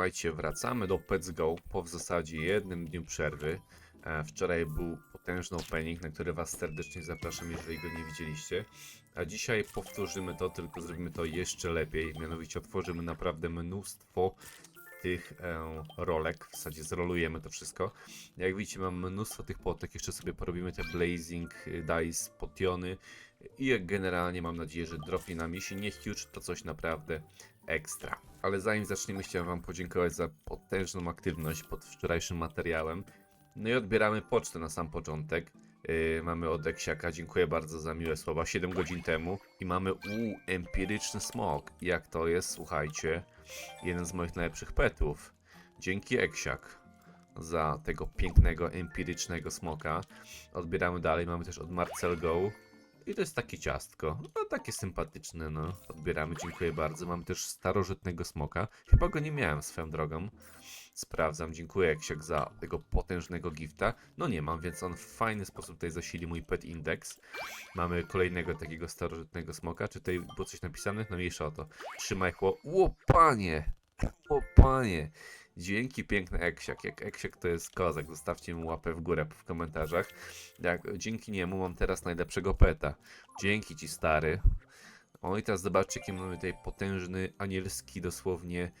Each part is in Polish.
Słuchajcie, wracamy do Pets Go po w zasadzie jednym dniu przerwy. E, Wczoraj był potężny opening, na który Was serdecznie zapraszam, jeżeli go nie widzieliście. A dzisiaj powtórzymy to, tylko zrobimy to jeszcze lepiej. Mianowicie otworzymy naprawdę mnóstwo tych e, rolek. W zasadzie zrolujemy to wszystko. Jak widzicie, mam mnóstwo tych potek. Jeszcze sobie porobimy te Blazing Dice, potiony. I generalnie mam nadzieję, że dropnie nam, jeśli nie huge, to coś naprawdę ekstra. Ale zanim zaczniemy, chciałem Wam podziękować za potężną aktywność pod wczorajszym materiałem. No i odbieramy pocztę na sam początek. Yy, mamy od Eksiaka, dziękuję bardzo za miłe słowa, 7 godzin temu. I mamy, u empiryczny smog. Jak to jest? Słuchajcie, jeden z moich najlepszych petów. Dzięki Eksiak za tego pięknego, empirycznego smoka. Odbieramy dalej, mamy też od Marcel Go. I to jest takie ciastko. No takie sympatyczne, no. Odbieramy, dziękuję bardzo. Mamy też starożytnego smoka. Chyba go nie miałem swoją drogą. Sprawdzam, dziękuję Eksiak za tego potężnego gifta. No nie mam, więc on w fajny sposób tutaj zasili mój pet index. Mamy kolejnego takiego starożytnego smoka. Czy tutaj było coś napisane? No mniejsza o to. Trzymaj chło... Ło, panie! Dzięki piękny Eksiak. Jak Eksiak to jest kozak, zostawcie mu łapę w górę w komentarzach. Jak, dzięki niemu mam teraz najlepszego peta. Dzięki ci stary. O i teraz zobaczcie, jaki mamy tutaj potężny anielski dosłownie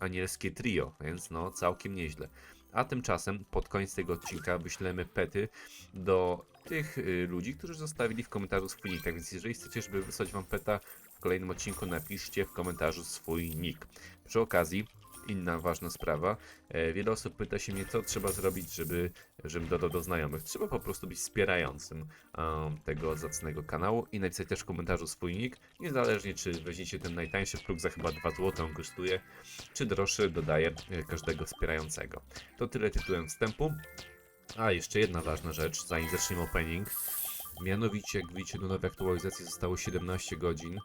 anielskie trio, więc no całkiem nieźle. A tymczasem pod koniec tego odcinka wyślemy pety do tych y, ludzi, którzy zostawili w komentarzu swój nick. Tak więc jeżeli chcecie, żeby wysłać wam peta w kolejnym odcinku, napiszcie w komentarzu swój nick. Przy okazji, inna ważna sprawa. E, wiele osób pyta się mnie, co trzeba zrobić, żeby, żebym dodał do znajomych. Trzeba po prostu być wspierającym em, tego zacnego kanału i napisać też w komentarzu swój nick. Niezależnie, czy weźmiecie ten najtańszy próg za chyba 2 zł, on kosztuje, czy droższy dodaje e, każdego wspierającego. To tyle tytułem wstępu. A, jeszcze jedna ważna rzecz, zanim zaczniemy opening. Mianowicie, jak widzicie, do nowej aktualizacji zostało 17 godzin.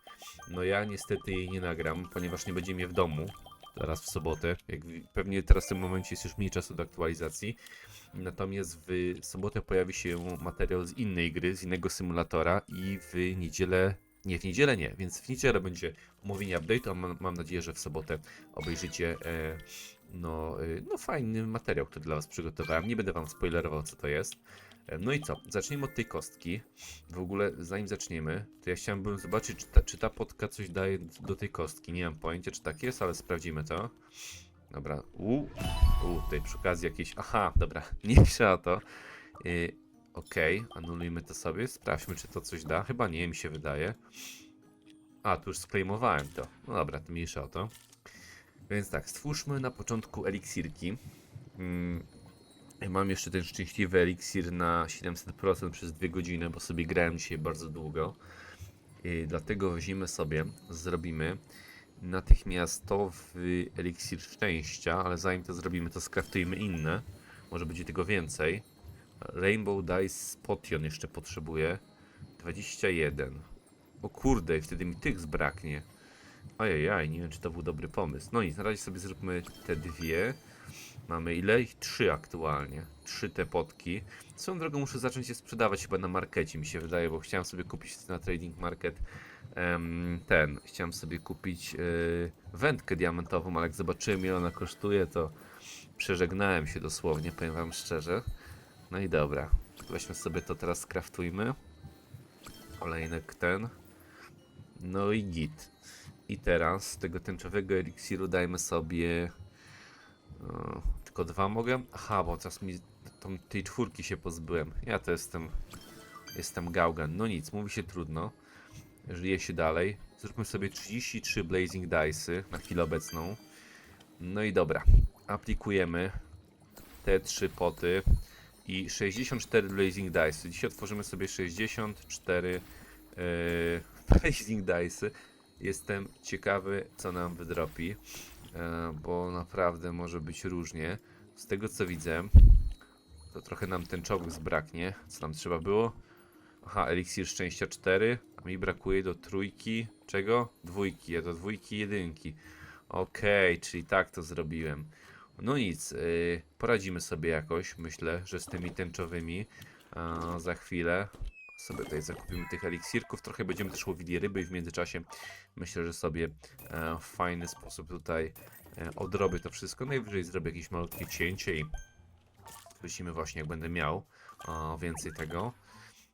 No ja niestety jej nie nagram, ponieważ nie będzie mnie w domu. Zaraz w sobotę. Jak pewnie teraz w tym momencie jest już mniej czasu do aktualizacji. Natomiast w sobotę pojawi się materiał z innej gry, z innego symulatora i w niedzielę. Nie, w niedzielę nie, więc w niedzielę będzie omówienie update, a mam, mam nadzieję, że w sobotę obejrzycie e, no, e, no fajny materiał, który dla Was przygotowałem. Nie będę Wam spoilerował, co to jest. No i co? Zacznijmy od tej kostki. W ogóle, zanim zaczniemy, to ja chciałbym zobaczyć, czy ta, czy ta potka coś daje do tej kostki. Nie mam pojęcia, czy tak jest, ale sprawdzimy to. Dobra, u, u tutaj przy okazji jakieś. Aha, dobra, nie o to. Yy, Okej, anulujmy to sobie. Sprawdźmy, czy to coś da. Chyba nie, mi się wydaje. A, tu już sklejmowałem to. No dobra, to mniejsza o to. Więc tak, stwórzmy na początku eliksirki. Mm, mam jeszcze ten szczęśliwy eliksir na 700% przez 2 godziny, bo sobie grałem dzisiaj bardzo długo. I dlatego weźmiemy sobie, zrobimy natychmiastowy eliksir szczęścia, ale zanim to zrobimy, to skraftujmy inne. Może będzie tego więcej. Rainbow Dice Potion jeszcze potrzebuję. 21. O kurde, i wtedy mi tych zbraknie. Ajajaj, nie wiem czy to był dobry pomysł. No nic, na razie sobie zróbmy te dwie. Mamy ile? Ich trzy aktualnie. Trzy te potki. Swoją drogą muszę zacząć je sprzedawać chyba na markecie, mi się wydaje, bo chciałem sobie kupić na Trading Market ten. Chciałem sobie kupić y, wędkę diamentową, ale jak zobaczyłem ile ona kosztuje, to przeżegnałem się dosłownie, powiem wam szczerze. No i dobra. Weźmy sobie to teraz, skraftujmy. Olejnek ten. No i git. I teraz tego tęczowego eliksiru dajmy sobie... O, tylko dwa mogę? Aha, bo teraz mi tą, tej czwórki się pozbyłem. Ja to jestem... Jestem gałgan. No nic, mówi się trudno. Żyje się dalej. Zróbmy sobie 33 Blazing Dice'y na chwilę obecną. No i dobra. Aplikujemy te trzy poty i 64 Blazing Dice. Dzisiaj otworzymy sobie 64 yy, Blazing Dice. Jestem ciekawy, co nam wydropi, bo naprawdę może być różnie. Z tego co widzę, to trochę nam ten czołg zbraknie. Co nam trzeba było? Aha, eliksir szczęścia 4, a mi brakuje do trójki. Czego? Dwójki, a do dwójki jedynki. Okej, czyli tak to zrobiłem. No nic, yy, poradzimy sobie jakoś, myślę, że z tymi tęczowymi za chwilę. Sobie tutaj zakupimy tych eliksirków, trochę będziemy też łowili ryby i w międzyczasie myślę, że sobie e, w fajny sposób tutaj e, odrobię to wszystko. Najwyżej zrobię jakieś malutkie cięcie i Prosimy właśnie, jak będę miał o, więcej tego.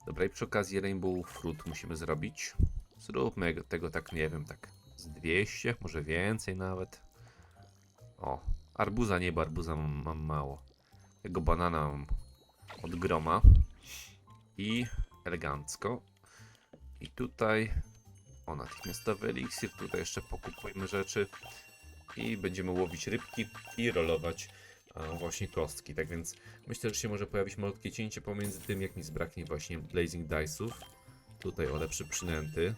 Dobra, i przy okazji Rainbow Fruit musimy zrobić. Zróbmy go- tego tak, nie wiem, tak z 200, może więcej nawet. O, arbuza nie, bo arbuza mam, mam mało. Tego banana mam od groma. I elegancko. I tutaj, o, natychmiastowy eliksir, tutaj jeszcze pokupujmy rzeczy. I będziemy łowić rybki i rolować właśnie kostki. Tak więc myślę, że się może pojawić malutkie cięcie pomiędzy tym, jak mi zbraknie właśnie Blazing Dice'ów. Tutaj o lepsze przynęty.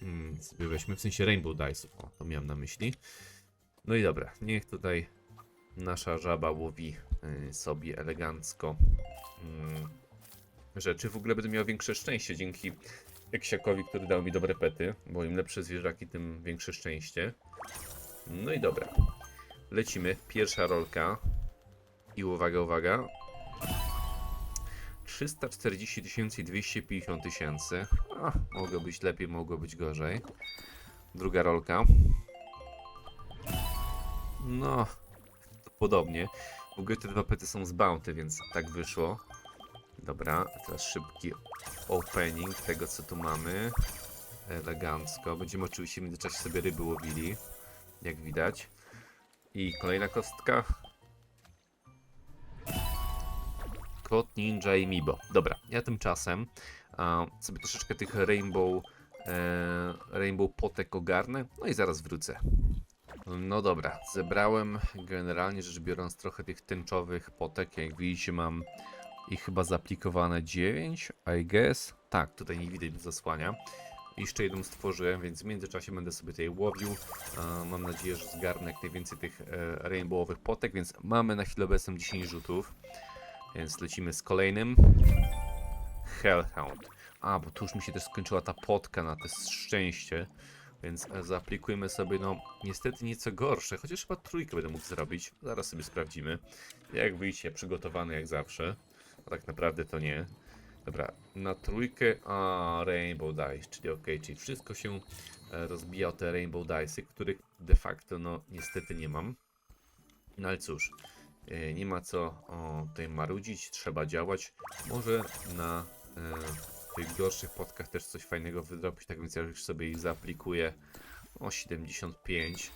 Hmm, sobie weźmy w sensie Rainbow Dice'ów, o, to miałem na myśli. No i dobra, niech tutaj nasza żaba łowi y, sobie elegancko mm, rzeczy. W ogóle będę miał większe szczęście dzięki Eksiakowi, który dał mi dobre pety, bo im lepsze zwierzaki, tym większe szczęście. No i dobra. Lecimy. Pierwsza rolka. I uwaga, uwaga. 340 tysięcy i 250 tysięcy. Mogło być lepiej, mogło być gorzej. Druga rolka. No, podobnie. W ogóle te dwa pety są z bounty, więc tak wyszło. Dobra, teraz szybki opening tego, co tu mamy. Elegancko. Będziemy oczywiście w międzyczasie sobie ryby łowili, jak widać. I kolejna kostka. Kot, ninja i mibo. Dobra, ja tymczasem a, sobie troszeczkę tych rainbow, e, rainbow potek ogarnę, no i zaraz wrócę. No dobra, zebrałem generalnie rzecz biorąc trochę tych tęczowych potek. Jak widzicie, mam ich chyba zaaplikowane 9, I guess. Tak, tutaj nie widać zasłania. Jeszcze jedną stworzyłem, więc w międzyczasie będę sobie tutaj łowił. E, Mam nadzieję, że zgarnę jak najwięcej tych e, rainbowowych potek, więc mamy na chwilę obecną 10 rzutów. Więc lecimy z kolejnym. Hellhound. A, bo tu już mi się też skończyła ta potka na to szczęście. Więc e, zaaplikujmy sobie, no niestety nieco gorsze, chociaż chyba trójkę będę mógł zrobić. Zaraz sobie sprawdzimy. Jak wyjdzie, przygotowany jak zawsze. Tak naprawdę to nie. Dobra, na trójkę, a Rainbow Dice, czyli ok, czyli wszystko się e, rozbija o te Rainbow Dice, których de facto no niestety nie mam. No ale cóż, e, nie ma co o, tutaj marudzić, trzeba działać. Może na e, tych gorszych podkach też coś fajnego wydrobić, tak więc ja już sobie ich zaaplikuję o 75.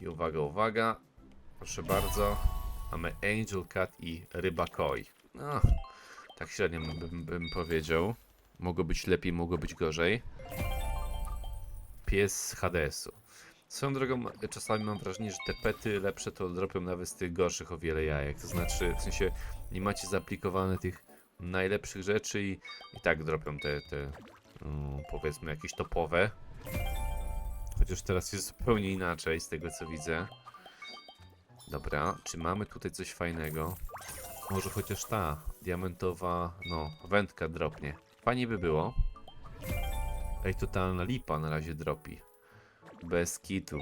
I uwaga, uwaga, proszę bardzo, mamy Angel Cat i Ryba Koi. No, tak średnio bym, bym powiedział. Mogło być lepiej, mogło być gorzej. Pies z Hadesu. Swoją drogą, czasami mam wrażenie, że te pety lepsze to dropią nawet z tych gorszych o wiele jajek. To znaczy, w sensie, nie macie zaaplikowane tych najlepszych rzeczy i, i tak dropią te, te mm, powiedzmy, jakieś topowe. Chociaż teraz jest zupełnie inaczej z tego co widzę. Dobra, czy mamy tutaj coś fajnego? Może chociaż ta diamentowa, no, wędka dropnie. Fajnie by było. Ej, totalna lipa na razie dropi. Bez kitu.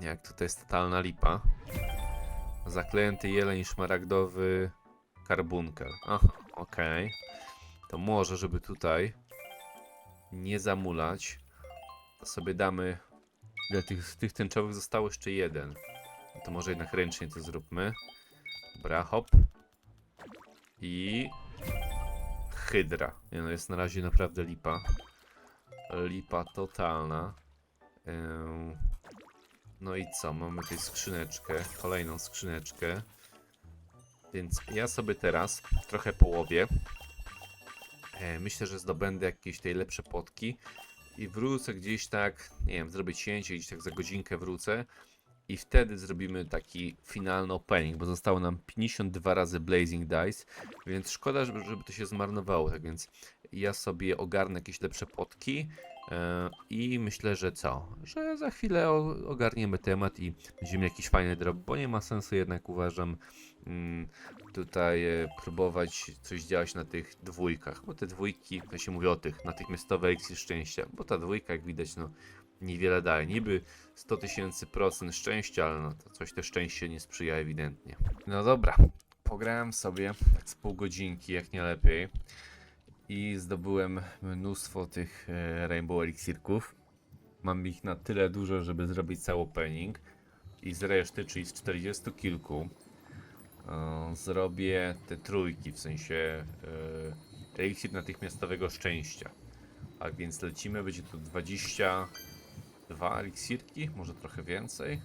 Jak tutaj jest totalna lipa. Zaklęty jeleń szmaragdowy karbunkel. Aha, okej. To może, żeby tutaj nie zamulać, sobie damy... Ile tych, tych tęczowych zostało? Jeszcze jeden. No to może jednak ręcznie to zróbmy. Dobra, hop. I... Hydra. Nie no, jest na razie naprawdę lipa. Lipa totalna. Ym, No i co? Mamy tutaj skrzyneczkę. Kolejną skrzyneczkę. Więc ja sobie teraz trochę połowię. E, Myślę, że zdobędę jakieś tej lepsze potki. I wrócę gdzieś tak, nie wiem, zrobię cięcie, gdzieś tak za godzinkę wrócę. I wtedy zrobimy taki finalny opening, bo zostało nam 52 razy Blazing Dice, więc szkoda, żeby, żeby to się zmarnowało. Tak więc ja sobie ogarnę jakieś lepsze potki e, i myślę, że co? Że za chwilę ogarniemy temat i będziemy jakiś fajny drop, bo nie ma sensu jednak uważam mm, tutaj e, próbować coś działać na tych dwójkach, bo te dwójki, to się mówi o tych, natychmiastowe eliksir szczęścia, bo ta dwójka jak widać no niewiele daje. Niby 100 tysięcy procent szczęścia, ale no to coś te szczęście nie sprzyja ewidentnie. No dobra, pograłem sobie z pół godzinki, jak nie lepiej. I zdobyłem mnóstwo tych e, Rainbow Elixirków. Mam ich na tyle dużo, żeby zrobić cały opening. I z reszty, czyli z 40 kilku, e, zrobię te trójki, w sensie e, eliksir natychmiastowego szczęścia. A więc lecimy, będzie tu 20 Dwa eliksirki, może trochę więcej?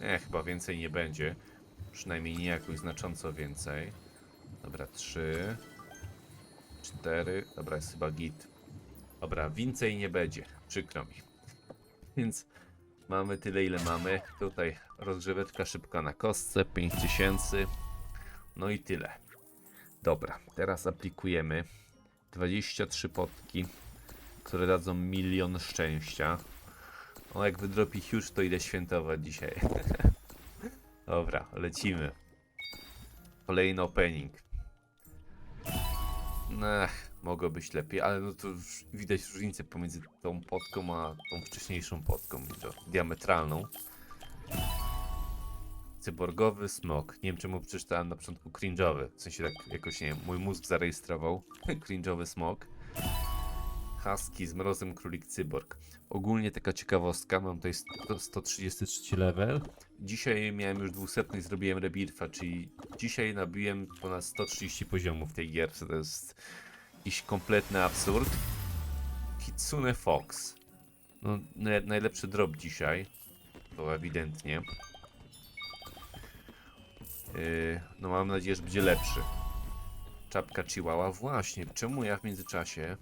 Nie, chyba więcej nie będzie. Przynajmniej nie jakoś znacząco więcej. Dobra, trzy. Cztery. Dobra, jest chyba git. Dobra, więcej nie będzie. Przykro mi. Więc mamy tyle, ile mamy. Tutaj rozgrzeweczka szybka na kostce, 5000. No i tyle. Dobra, teraz aplikujemy 23 potki, które dadzą milion szczęścia. O, jak wydropi huge, to idę świętować dzisiaj. Dobra, lecimy. Kolejny opening. Ech, mogło być lepiej, ale no to już widać różnicę pomiędzy tą potką a tą wcześniejszą to diametralną. Cyborgowy smok. Nie wiem czemu przeczytałem na początku cringe'owy. W sensie tak jakoś, nie wiem, mój mózg zarejestrował. cringe'owy smok. Husky z mrozem królik cyborg. Ogólnie taka ciekawostka, mam tutaj 100, 133 level. Dzisiaj miałem już 200 i zrobiłem rebirfa, czyli dzisiaj nabiłem ponad 130 poziomów tej gierce. To jest jakiś kompletny absurd. Kitsune Fox. No, naj- najlepszy drop dzisiaj. To ewidentnie. Yy, no mam nadzieję, że będzie lepszy. Czapka Chihuahua. Właśnie, czemu ja w międzyczasie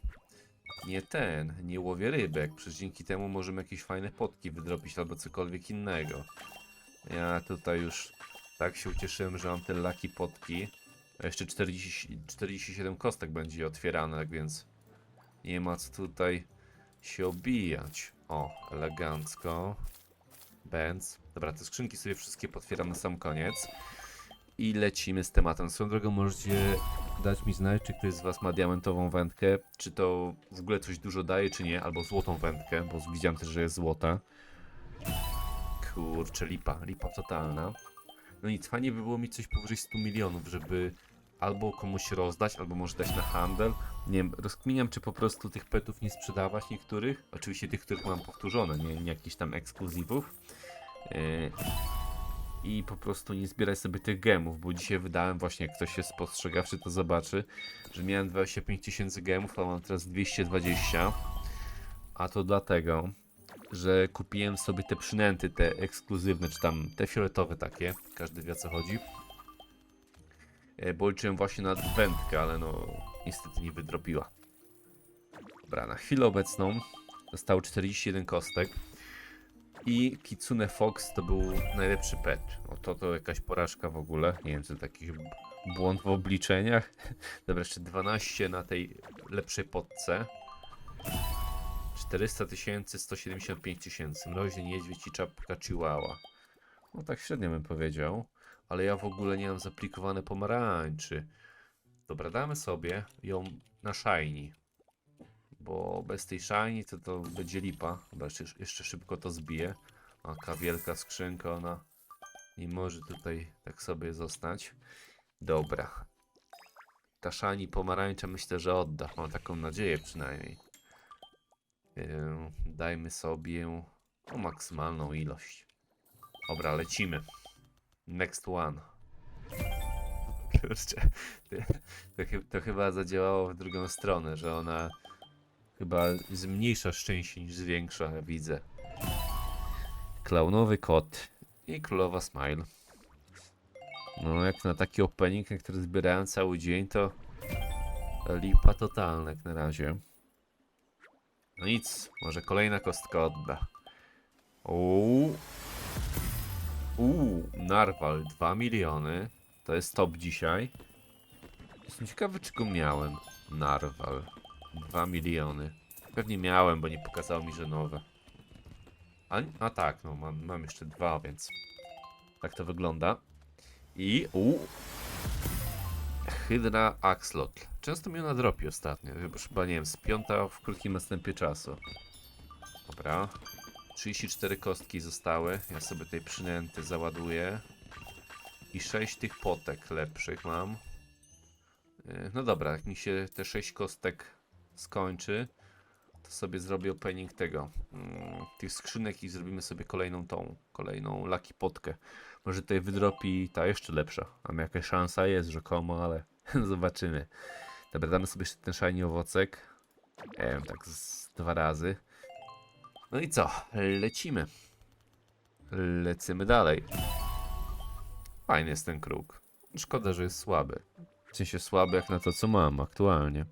nie ten, nie łowię rybek? Przecież dzięki temu możemy jakieś fajne potki wydropić albo cokolwiek innego. Ja tutaj już tak się ucieszyłem, że mam te laki potki. A jeszcze 40, 47 kostek będzie otwierane, więc nie ma co tutaj się obijać. O, elegancko. Benz. Dobra, te skrzynki sobie wszystkie potwieram na sam koniec. I lecimy z tematem. Swoją drogą możecie dać mi znać, czy ktoś z Was ma diamentową wędkę, czy to w ogóle coś dużo daje, czy nie, albo złotą wędkę, bo widziałem też, że jest złota. Kurczę, lipa, lipa totalna. No nic, fajnie by było mieć coś powyżej 100 milionów, żeby albo komuś rozdać, albo może dać na handel. Nie wiem, rozkminiam, czy po prostu tych petów nie sprzedawać niektórych. Oczywiście tych, których mam powtórzone, nie, nie jakichś tam ekskluzywów. Yy, I po prostu nie zbierać sobie tych gemów, bo dzisiaj wydałem właśnie, jak ktoś jest spostrzegawczy, to zobaczy, że miałem 25 tysięcy gemów, a mam teraz 220. A to dlatego, że kupiłem sobie te przynęty, te ekskluzywne, czy tam te fioletowe takie, każdy wie o co chodzi. E, Bo liczyłem właśnie na wędkę, ale no niestety nie wydrobiła. Dobra, na chwilę obecną zostało 41 kostek. I Kitsune Fox to był najlepszy pet. No to jakaś porażka w ogóle. Nie wiem, jakiś b- błąd w obliczeniach. Dobra, jeszcze 12 na tej lepszej podce. 400 tysięcy, 175 tysięcy. Mroźny niedźwiedź i czapka chihuahua. No tak średnio bym powiedział. Ale ja w ogóle nie mam zaplikowane pomarańczy. Dobra, damy sobie ją na shiny. Bo bez tej shiny to to będzie lipa. Chyba jeszcze, szybko to zbije. Taka wielka skrzynka, ona nie może tutaj tak sobie zostać. Dobra. Ta shiny pomarańcza myślę, że odda. Mam taką nadzieję przynajmniej. Dajmy sobie o maksymalną ilość. Dobra, lecimy. Next one. Kurczę, to, to chyba zadziałało w drugą stronę, że ona chyba zmniejsza szczęście niż zwiększa, widzę. Klaunowy kot i królowa smile. No, jak na taki opening, który zbierałem cały dzień, to lipa totalna jak na razie. No nic, może kolejna kostka odda. Uuu. Uuu, Narwal 2 miliony. To jest top dzisiaj. Jestem ciekawy, czy go miałem. Narwal 2 miliony. Pewnie miałem, bo nie pokazało mi, że nowe. A, a tak, no mam, mam jeszcze dwa, więc tak to wygląda. I u Hydra Axlotl. Często mi ona dropi ostatnio. Chyba, nie wiem, z piąta w krótkim następie czasu. Dobra. 34 kostki zostały. Ja sobie tej przynęty załaduję. I 6 tych potek lepszych mam. Yy, No dobra, jak mi się te 6 kostek skończy, to sobie zrobię opening tego, mm, tych skrzynek i zrobimy sobie kolejną tą, kolejną Lucky Potkę. Może tutaj wydropi ta jeszcze lepsza. Mam jakaś szansa jest rzekomo, ale zobaczymy. Dobra, damy sobie jeszcze ten shiny owocek. Tak z dwa razy. No i co? Lecimy. Lecimy dalej. Fajny jest ten kruk. Szkoda, że jest słaby. W sensie słaby jak na to, co mam aktualnie.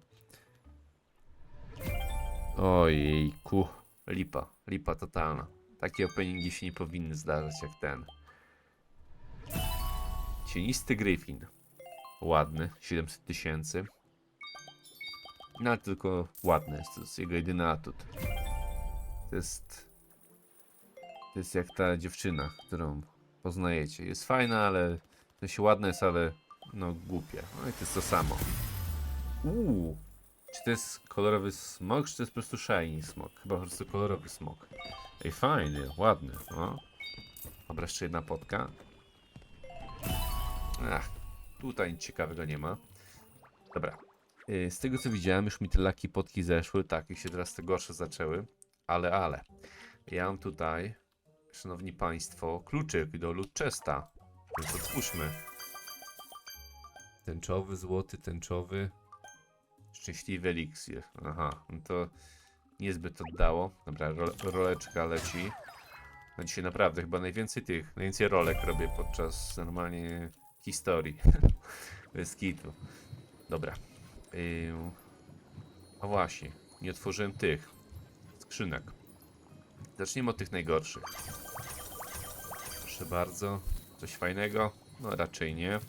Ojejku. Lipa. Lipa totalna. Takie openingi się nie powinny zdarzać jak ten. Cienisty Gryfin. Ładny. 700 tysięcy. No tylko ładny jest. To jest jego jedyny atut. To jest... To jest jak ta dziewczyna, którą poznajecie. Jest fajna, ale... W sensie ładna jest, ale... No głupia. No i to jest to samo. Uuu. Czy to jest kolorowy smok, czy to jest po prostu shiny smok? Chyba po prostu kolorowy smok. Ej, fajny, ładny, no. Dobra, jeszcze jedna potka. Ach, tutaj nic ciekawego nie ma. Dobra. Y, Z tego co widziałem, już mi te laki potki zeszły. Tak, i się teraz te gorsze zaczęły. Ale, ale. Ja mam tutaj, szanowni państwo, kluczyk do Ludchesta. Więc otwórzmy. Tęczowy, złoty, tęczowy. Szczęśliwy eliksir. Aha, no to niezbyt oddało. Dobra, ro roleczka leci. No dzisiaj naprawdę chyba najwięcej tych, najwięcej rolek robię podczas normalnie historii. Bez kitu. Dobra. A właśnie, nie otworzyłem tych skrzynek. Zacznijmy od tych najgorszych. Proszę bardzo. Coś fajnego? No raczej nie.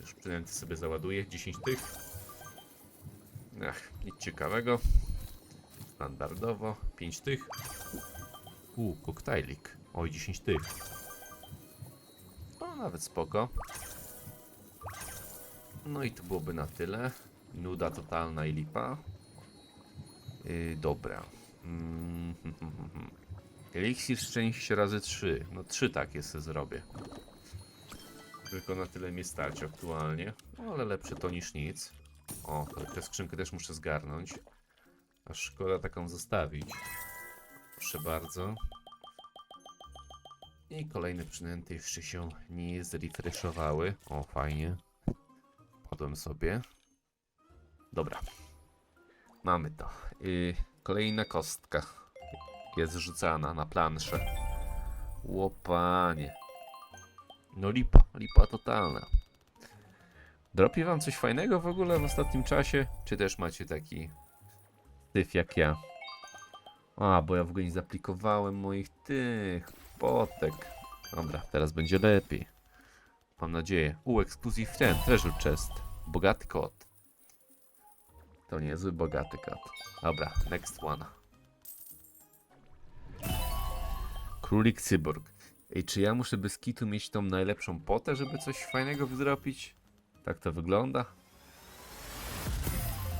Już przynęty sobie załaduję. 10 tych. Ach, nic ciekawego. Standardowo. 5 tych. U, koktajlik. Oj, 10 tych. O, nawet spoko. No i to byłoby na tyle. Nuda totalna i lipa. Yy, dobra. Mm, hmm, hmm, hmm. Eliksir szczęścia razy 3. No 3 takie sobie zrobię. Tylko na tyle mnie stać aktualnie. No, ale lepsze to niż nic. O, tę skrzynkę też muszę zgarnąć. Aż szkoda taką zostawić. Proszę bardzo. I kolejne przynęty jeszcze się nie zrefreshowały. O, fajnie. Padłem sobie. Dobra. Mamy to. Y, kolejna kostka jest rzucana na planszę. Łopanie. No lipa, lipa totalna. Dropi wam coś fajnego w ogóle w ostatnim czasie? Czy też macie taki tyf jak ja? A, bo ja w ogóle nie zaplikowałem moich tych potek. Dobra, teraz będzie lepiej. Mam nadzieję. U, ekskluzyw ten, treasure chest. Bogaty kot. To niezły bogaty kot. Dobra, next one. Królik cyborg. Ej, czy ja muszę bez kitu mieć tą najlepszą potę, żeby coś fajnego wydropić? Tak to wygląda.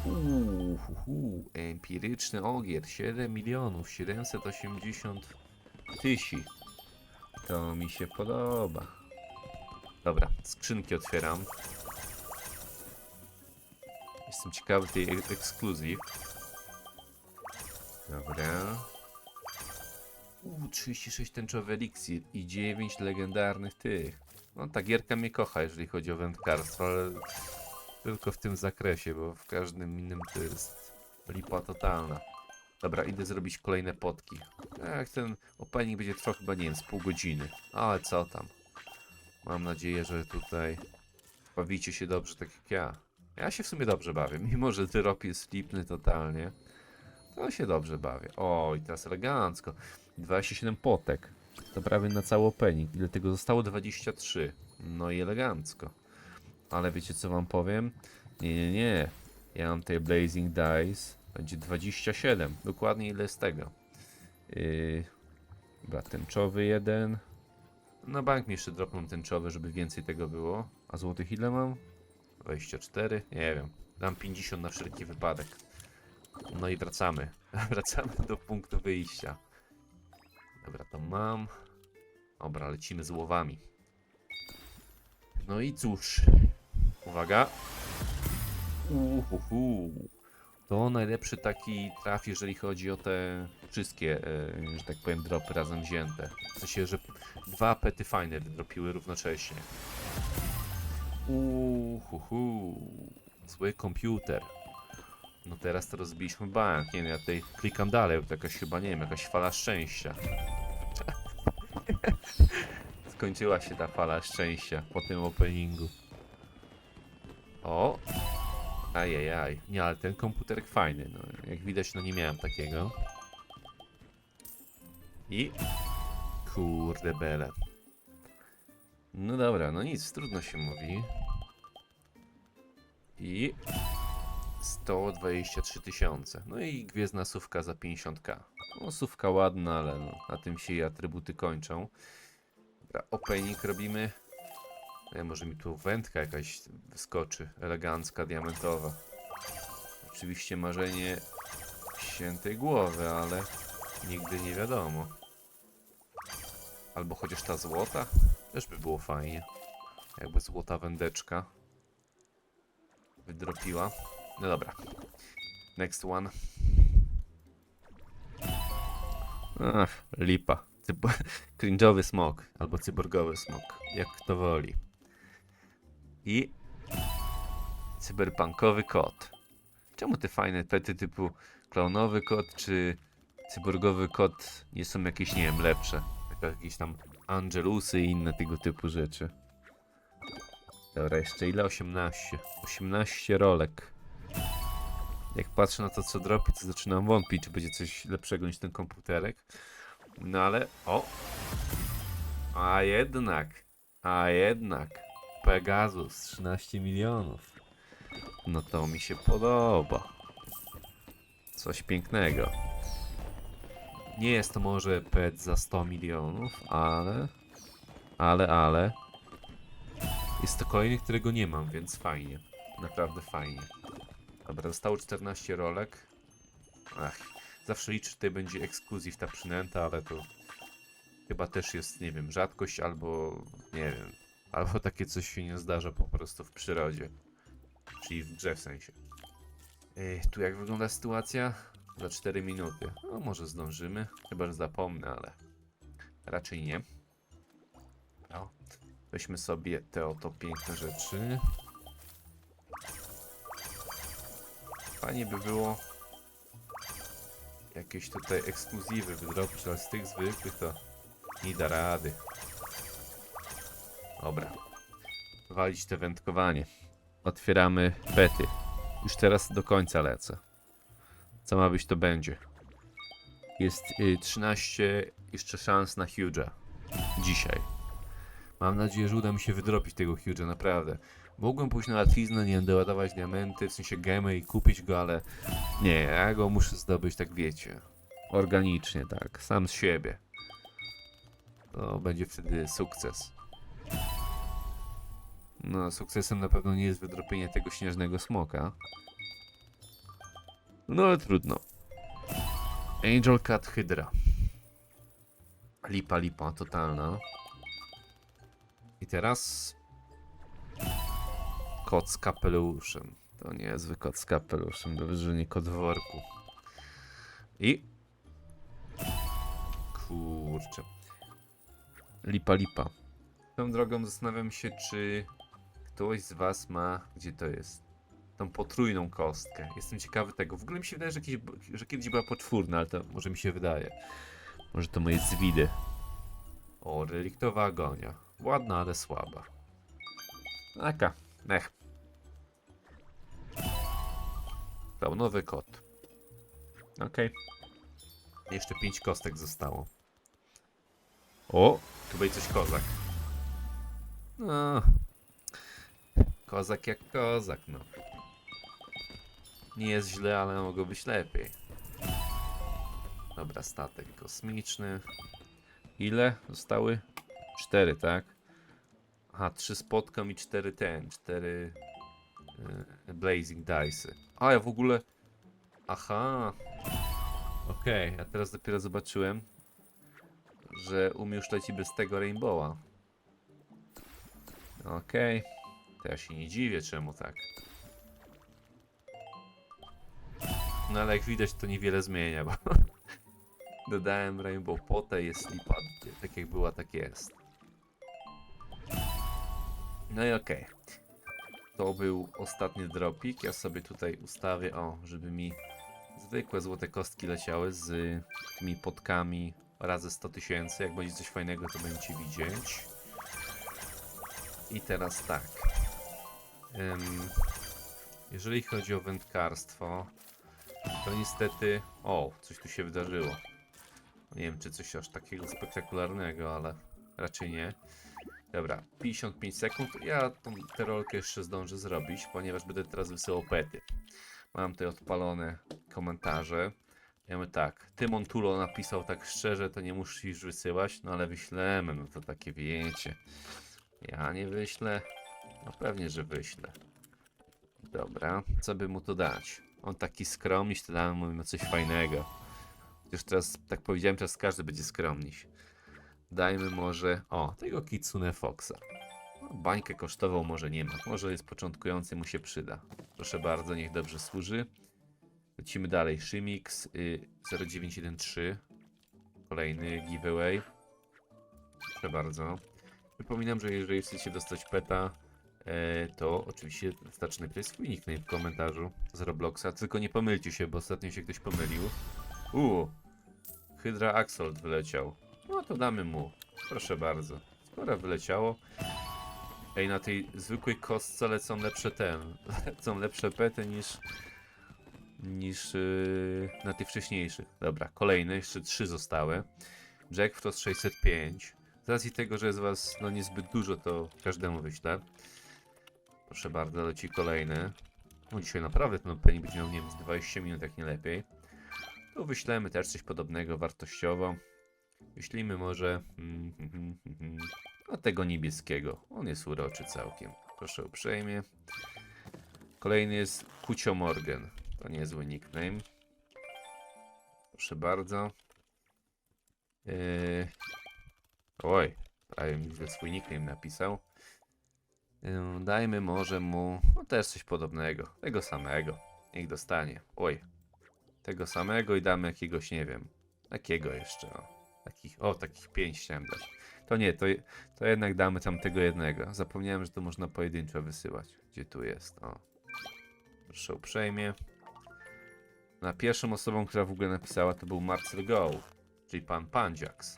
Uuu, hu, hu, empiryczny ogier, 7 milionów 780 tysięcy. To mi się podoba. Dobra, skrzynki otwieram. Jestem ciekawy tej ek- ekskluzyw. Dobra. Uuu, 36 tęczowy eliksir i 9 legendarnych tych. No ta gierka mnie kocha, jeżeli chodzi o wędkarstwo, ale tylko w tym zakresie, bo w każdym innym to jest lipa totalna. Dobra, idę zrobić kolejne potki. Jak ten opening będzie trwał chyba, nie wiem, z pół godziny. Ale co tam. Mam nadzieję, że tutaj bawicie się dobrze, tak jak ja. Ja się w sumie dobrze bawię, mimo że tyrop jest lipny totalnie. To się dobrze bawię. O, i teraz elegancko. 27 potek. To prawie na cały opening. Ile tego zostało? 23. No i elegancko. Ale wiecie co wam powiem? Nie, nie, nie. Ja mam tutaj Blazing Dice. Będzie 27. Dokładnie ile z tego. Yy, tęczowy jeden. Na bank mi jeszcze dropną tęczowy, żeby więcej tego było. A złotych ile mam? 24? Nie wiem. Dam 50 na wszelki wypadek. No i wracamy. wracamy do punktu wyjścia. Dobra, to mam. Dobra, lecimy z łowami. No i cóż. Uwaga. Uhuhu. to najlepszy taki traf, jeżeli chodzi o te wszystkie, e, że tak powiem, dropy razem wzięte. W sensie, że dwa pety fajne wydropiły równocześnie. Uuu, hu, hu. Zły komputer. No teraz to rozbiliśmy bank. Nie wiem, ja tutaj klikam dalej, bo to jakaś chyba, nie wiem, jakaś fala szczęścia. Skończyła się ta fala szczęścia po tym openingu. O! Ajajaj. Nie, ale ten komputerek fajny. No, jak widać, no nie miałem takiego. I... Kurde bele. No dobra, no nic, trudno się mówi. I... 123 tysiące. No i gwiezdna sówka za 50k. No sówka ładna, ale no, na tym się jej atrybuty kończą. Dobra, opening robimy. E, może mi tu wędka jakaś wyskoczy. Elegancka, diamentowa. Oczywiście marzenie świętej głowy, ale nigdy nie wiadomo. Albo chociaż ta złota? Też by było fajnie. Jakby złota wędeczka wydropiła. No dobra. Next one. Ach, lipa. Cybo- Cringe'owy smok. Albo cyborgowy smok. Jak kto woli. I... Cyberpunkowy kot. Czemu te fajne pety typu klaunowy kot czy cyborgowy kot nie są jakieś, nie wiem, lepsze? Jak jakieś tam Angelusy i inne tego typu rzeczy. Dobra, jeszcze ile? 18. 18 rolek. Jak patrzę na to, co dropi, to zaczynam wątpić, czy będzie coś lepszego niż ten komputerek. No ale, o! A jednak, a jednak, Pegasus 13 milionów. No to mi się podoba. Coś pięknego. Nie jest to może pet za 100 milionów, ale, ale, ale. Jest to kolejny, którego nie mam, więc fajnie. Naprawdę fajnie. Dobra, zostało 14 rolek. Ach, zawsze liczę, tutaj będzie ekskluzyw ta przynęta, ale to chyba też jest, nie wiem, rzadkość albo, nie wiem, albo takie coś się nie zdarza po prostu w przyrodzie. Czyli w grze w sensie. Ej, tu jak wygląda sytuacja? Za 4 minuty. No może zdążymy, chyba że zapomnę, ale raczej nie. No. Weźmy sobie te oto piękne rzeczy. Fajnie by było jakieś tutaj ekskluzywy wydrobić, ale z tych zwykłych to nie da rady. Dobra. Walić te wędkowanie. Otwieramy pety. Już teraz do końca lecę. Co ma być, to będzie. Jest y, 13 jeszcze szans na Huge'a. Dzisiaj. Mam nadzieję, że uda mi się wydropić tego Huge'a, naprawdę. Mogłem pójść na łatwiznę, nie wiem, doładować diamenty, w sensie gemy i kupić go, ale nie, ja go muszę zdobyć, tak wiecie. Organicznie, tak, sam z siebie. To będzie wtedy sukces. No, sukcesem na pewno nie jest wydropienie tego śnieżnego smoka. No, ale trudno. Angel Cat Hydra. Lipa, lipa, totalna. I teraz... Kot z kapeluszem. To niezły kot z kapeluszem, dobrze, że nie kot w worku. I... Kurczę. Lipa, lipa. Tą drogą zastanawiam się, czy ktoś z was ma... Gdzie to jest? Tą potrójną kostkę. Jestem ciekawy tego. W ogóle mi się wydaje, że, jakieś, że kiedyś była poczwórna, ale to może mi się wydaje. Może to moje zwidy. O, reliktowa agonia. Ładna, ale słaba. Taka, mech. Klaunowy kot. Okej. Jeszcze pięć kostek zostało. O, tu będzie coś kozak. No. Kozak jak kozak, no. Nie jest źle, ale mogło być lepiej. Dobra, statek kosmiczny. Ile zostały? Cztery, tak? Aha, trzy spotkam i cztery ten, cztery e, Blazing Dice. A, ja w ogóle... Aha. Okej, a teraz dopiero zobaczyłem, że umiesz leci bez tego Rainbowa. Okej. To ja się nie dziwię, czemu tak. No ale jak widać to niewiele zmienia, bo dodałem Rainbow Potę, jest lipa, tak jak była, tak jest. No i okej. To był ostatni dropik. Ja sobie tutaj ustawię, o, żeby mi zwykłe złote kostki leciały z tymi potkami razy 100 tysięcy. Jak będzie coś fajnego, to będziecie widzieć. I teraz tak. Ym, jeżeli chodzi o wędkarstwo, to niestety... O, coś tu się wydarzyło. Nie wiem, czy coś aż takiego spektakularnego, ale raczej nie. Dobra, 55 sekund. Ja tą tę rolkę jeszcze zdążę zrobić, ponieważ będę teraz wysyłał pety. Mam tutaj odpalone komentarze. Mówię tak, Tymon Tulo napisał tak szczerze, to nie musisz wysyłać, no ale wyślemy, no to takie wiecie. Ja nie wyślę? No pewnie, że wyślę. Dobra, co by mu to dać? On taki skromniś, to damy mu coś fajnego. Chociaż teraz, tak powiedziałem, teraz każdy będzie skromniś. Dajmy może, o, tego Kitsune Foxa. No, bańkę kosztował może nie ma, może jest początkujący, mu się przyda. Proszę bardzo, niech dobrze służy. Lecimy dalej, Shimix y, 0913. Kolejny giveaway. Proszę bardzo. Przypominam, że jeżeli chcecie dostać peta, e, to oczywiście wystarczy napisać swój nickname w komentarzu z Robloxa. Tylko nie pomylcie się, bo ostatnio się ktoś pomylił. Uuu, Hydra Axolt wyleciał. To damy mu. Proszę bardzo. Skoro wyleciało. Ej, na tej zwykłej kostce lecą lepsze ten. Lecą lepsze pety niż niż yy, na tych wcześniejszych. Dobra, kolejne, jeszcze trzy zostały. Jack Frost 605. Z racji tego, że jest was no niezbyt dużo, to każdemu wyślę. Proszę bardzo, leci kolejny. No dzisiaj naprawdę ten opening będzie miał, nie wiem, z 20 minut, jak nie lepiej. Tu wyślemy też coś podobnego wartościowo. Wyślijmy może mm, mm, mm, no tego niebieskiego. On jest uroczy całkiem. Proszę uprzejmie. Kolejny jest Kucio Morgan. To niezły nickname. Proszę bardzo. Yy... Oj, prawie mi źle swój nickname napisał. Yy, dajmy może mu no też coś podobnego. Tego samego. Niech dostanie. Oj. Tego samego i damy jakiegoś, nie wiem. Takiego jeszcze. O. Takich, o, takich pięć chciałem dać. To nie, to, to jednak damy tam tego jednego. Zapomniałem, że to można pojedynczo wysyłać. Gdzie tu jest? O. Proszę uprzejmie. Na pierwszą osobą, która w ogóle napisała, to był Marcel Go, czyli pan Pandziaks.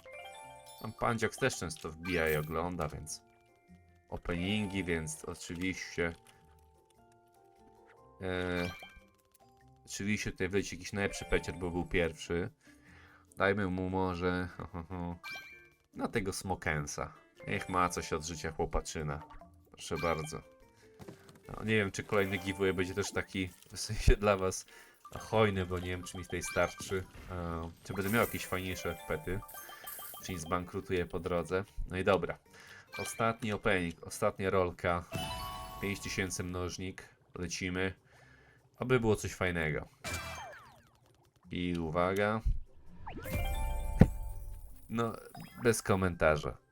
Pan Pandziaks też często wbija i ogląda, więc openingi, więc oczywiście e, oczywiście tutaj wleci jakiś najlepszy pecier, bo był pierwszy. Dajmy mu może na tego Smokensa. Niech ma coś od życia chłopaczyna. Proszę bardzo. No, nie wiem, czy kolejny giveaway będzie też taki w sensie dla was hojny, bo nie wiem, czy mi tutaj starczy. E, czy będę miał jakieś fajniejsze pety. Czy nie zbankrutuję po drodze. No i dobra. Ostatni opening, ostatnia rolka. 5000 mnożnik. Lecimy. Aby było coś fajnego. I uwaga. No, bez komentarza.